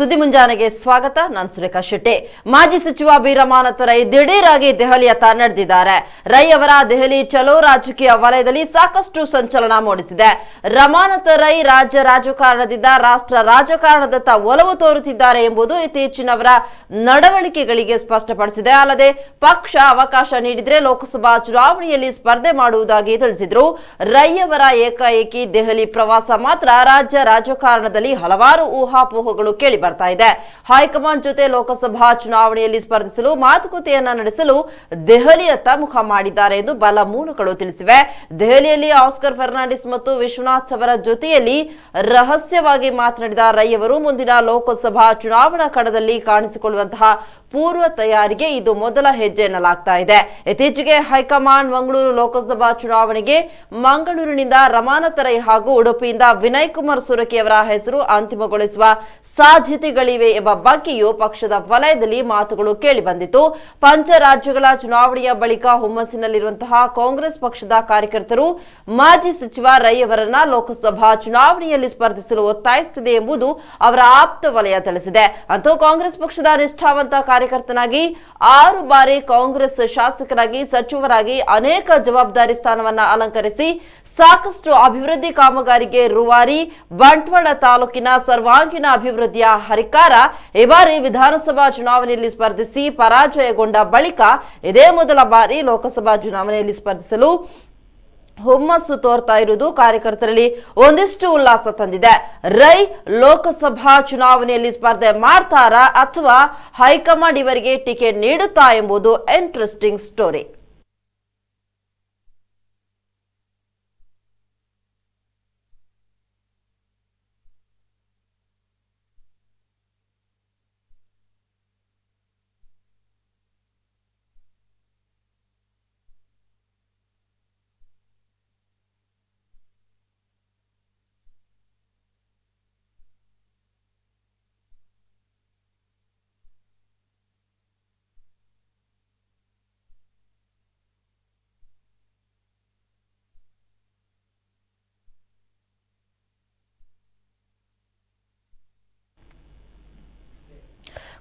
ಸುದ್ದಿ ಮುಂಜಾನೆಗೆ ಸ್ವಾಗತ. ನಾನು ಸುರೇಖಾ ಶೆಟ್ಟಿ. ಮಾಜಿ ಸಚಿವ ಬೀರಮಾನತ ರೈ ದಿಢೀರಾಗಿ ದೆಹಲಿಯತ್ತ ನಡೆದಿದ್ದಾರೆ. ರೈ ಅವರ ದೆಹಲಿ ಚಲೋ ರಾಜಕೀಯ ವಲಯದಲ್ಲಿ ಸಾಕಷ್ಟು ಸಂಚಲನ ಮೂಡಿಸಿದೆ. ರಮಾನತ ರೈ ರಾಜ್ಯ ರಾಜಕಾರಣದಿಂದ ರಾಷ್ಟ್ರ ರಾಜಕಾರಣದತ್ತ ಒಲವು ತೋರುತ್ತಿದ್ದಾರೆ ಎಂಬುದು ಇತ್ತೀಚಿನವರ ನಡವಳಿಕೆಗಳಿಗೆ ಸ್ಪಷ್ಟಪಡಿಸಿದೆ. ಅಲ್ಲದೆ ಪಕ್ಷ ಅವಕಾಶ ನೀಡಿದರೆ ಲೋಕಸಭಾ ಚುನಾವಣೆಯಲ್ಲಿ ಸ್ಪರ್ಧೆ ಮಾಡುವುದಾಗಿ ತಿಳಿಸಿದ್ರು. ರೈ ಅವರ ಏಕಾಏಕಿ ದೆಹಲಿ ಪ್ರವಾಸ ಮಾತ್ರ ರಾಜ್ಯ ರಾಜಕಾರಣದಲ್ಲಿ ಹಲವಾರು ಊಹಾಪೋಹಗಳು ಕೇಳಿ ಬರ್ತಾ ಇದೆ. ಹೈಕಮಾಂಡ್ ಜೊತೆ ಲೋಕಸಭಾ ಚುನಾವಣೆಯಲ್ಲಿ ಸ್ಪರ್ಧಿಸಲು ಮಾತುಕತೆಯನ್ನ ನಡೆಸಲು ದೆಹಲಿಯತ್ತ ಮುಖ ಮಾಡಿದ್ದಾರೆ ಎಂದು ಬಲ ಮೂಲಗಳು ತಿಳಿಸಿವೆ. ದೆಹಲಿಯಲ್ಲಿ ಆಸ್ಕರ್ ಫರ್ನಾಂಡಿಸ್ ಮತ್ತು ವಿಶ್ವನಾಥ್ ಅವರ ಜೊತೆಯಲ್ಲಿ ರಹಸ್ಯವಾಗಿ ಮಾತನಾಡಿದ ರೈ ಅವರು, ಮುಂದಿನ ಲೋಕಸಭಾ ಚುನಾವಣಾ ಕಣದಲ್ಲಿ ಕಾಣಿಸಿಕೊಳ್ಳುವಂತಹ ಪೂರ್ವ ತಯಾರಿಗೆ ಇದು ಮೊದಲ ಹೆಜ್ಜೆ ಎನ್ನಲಾಗ್ತಾ ಇದೆ. ಇತ್ತೀಚೆಗೆ ಹೈಕಮಾಂಡ್ ಮಂಗಳೂರು ಲೋಕಸಭಾ ಚುನಾವಣೆಗೆ ಮಂಗಳೂರಿನಿಂದ ರಮಾನತ ರೈ ಹಾಗೂ ಉಡುಪಿಯಿಂದ ವಿನಯ್ ಕುಮಾರ್ ಸುರಕಿ ಅವರ ಹೆಸರು ಅಂತಿಮಗೊಳಿಸುವ ಸಾಧ್ಯತೆಗಳಿವೆ ಎಂಬ ಬಗ್ಗೆಯೂ ಪಕ್ಷದ ವಲಯದಲ್ಲಿ ಮಾತುಗಳು ಕೇಳಿ ಬಂದಿತು. ಪಂಚ ರಾಜ್ಯಗಳ ಚುನಾವಣೆಯ ಬಳಿಕ ಹುಮ್ಮಸ್ಸಿನಲ್ಲಿರುವಂತಹ ಕಾಂಗ್ರೆಸ್ ಪಕ್ಷದ ಕಾರ್ಯಕರ್ತರು, ಮಾಜಿ ಸಚಿವ ರೈ ಅವರನ್ನ ಲೋಕಸಭಾ ಚುನಾವಣೆಯಲ್ಲಿ ಸ್ಪರ್ಧಿಸಲು ಒತ್ತಾಯಿಸುತ್ತಿದೆ ಎಂಬುದು ಅವರ ಆಪ್ತ ವಲಯ ತಿಳಿಸಿದೆ. ಅಂತೂ ಕಾಂಗ್ರೆಸ್ ಪಕ್ಷದ ನಿಷ್ಠಾವಂತ ಕಾರ್ಯಕರ್ತನಾಗಿ, ಆರು ಬಾರಿ ಕಾಂಗ್ರೆಸ್ ಶಾಸಕರಾಗಿ, ಸಚಿವರಾಗಿ ಅನೇಕ ಜವಾಬ್ದಾರಿ ಸ್ಥಾನವನ್ನ ಅಲಂಕರಿಸಿ, ಸಾಕಷ್ಟು ಅಭಿವೃದ್ಧಿ ಕಾಮಗಾರಿಗೆ ರುವಾರಿ ಬಂಟ್ವಾಳ ತಾಲೂಕಿನ ಸರ್ವಾಂಗೀಣ ಅಭಿವೃದ್ಧಿಯ ಹರಿಕಾರ. ಈ ಬಾರಿ ವಿಧಾನಸಭಾ ಚುನಾವಣೆಯಲ್ಲಿ ಸ್ಪರ್ಧಿಸಿ ಪರಾಜಯಗೊಂಡ ಬಳಿಕ ಇದೇ ಮೊದಲ ಬಾರಿ ಲೋಕಸಭಾ ಚುನಾವಣೆಯಲ್ಲಿ ಸ್ಪರ್ಧಿಸಲು ಹುಮ್ಮಸ್ಸು ತೋರ್ತಾ ಇರುವುದು ಕಾರ್ಯಕರ್ತರಲ್ಲಿ ಒಂದಿಷ್ಟು ಉಲ್ಲಾಸ ತಂದಿದೆ. ರೈ ಲೋಕಸಭಾ ಚುನಾವಣೆಯಲ್ಲಿ ಸ್ಪರ್ಧೆ ಮಾಡ್ತಾರಾ ಅಥವಾ ಹೈಕಮಾಂಡ್ ಇವರಿಗೆ ಟಿಕೆಟ್ ನೀಡುತ್ತಾ ಎಂಬುದು ಇಂಟ್ರೆಸ್ಟಿಂಗ್ ಸ್ಟೋರಿ